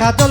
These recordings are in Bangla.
কাজল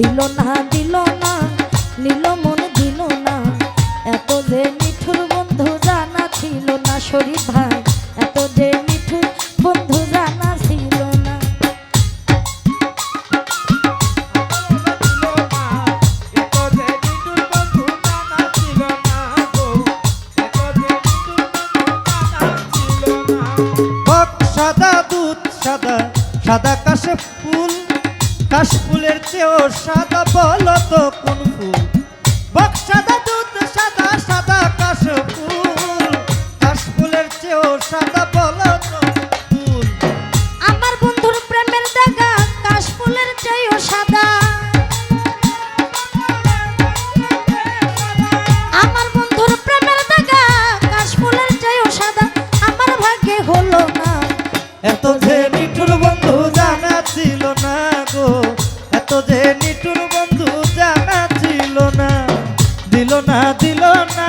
দিল না দিল না, নীল মন, দিল না। এত যে নিঠুর বন্ধু জানা ছিল না শরীর ভাই, এত যে নিঠুর বন্ধু জানা ছিল না। সাদা দুধ, সাদা সাদা কাশে ফুল কাশ ফুলের চেয়েও সাদা বলো তো কোন ফুল? বক সাদা দুধ সাদা সাদা কাশ ফুল। কাশ ফুলের চেয়েও সাদা বলো তো ফুল। আমার বন্ধুর প্রেমের দাগা কাশ ফুলের চেয়েও সাদা। আমার বন্ধুর প্রেমের দাগা কাশ ফুলের চেয়েও সাদা। আমার ভাগ্যে হলো না। এত যে না দিল না।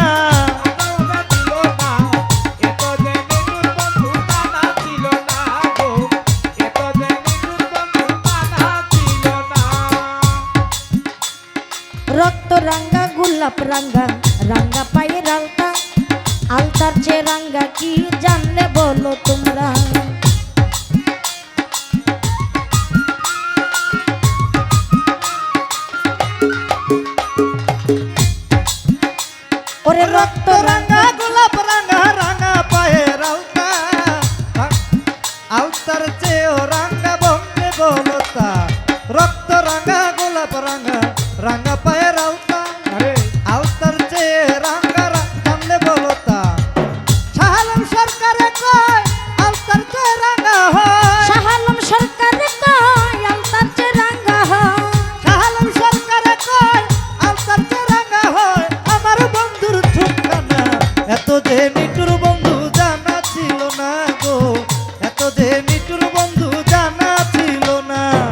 রক্ত রাঙ্গা গোলাপ রাঙ্গা রাঙ্গা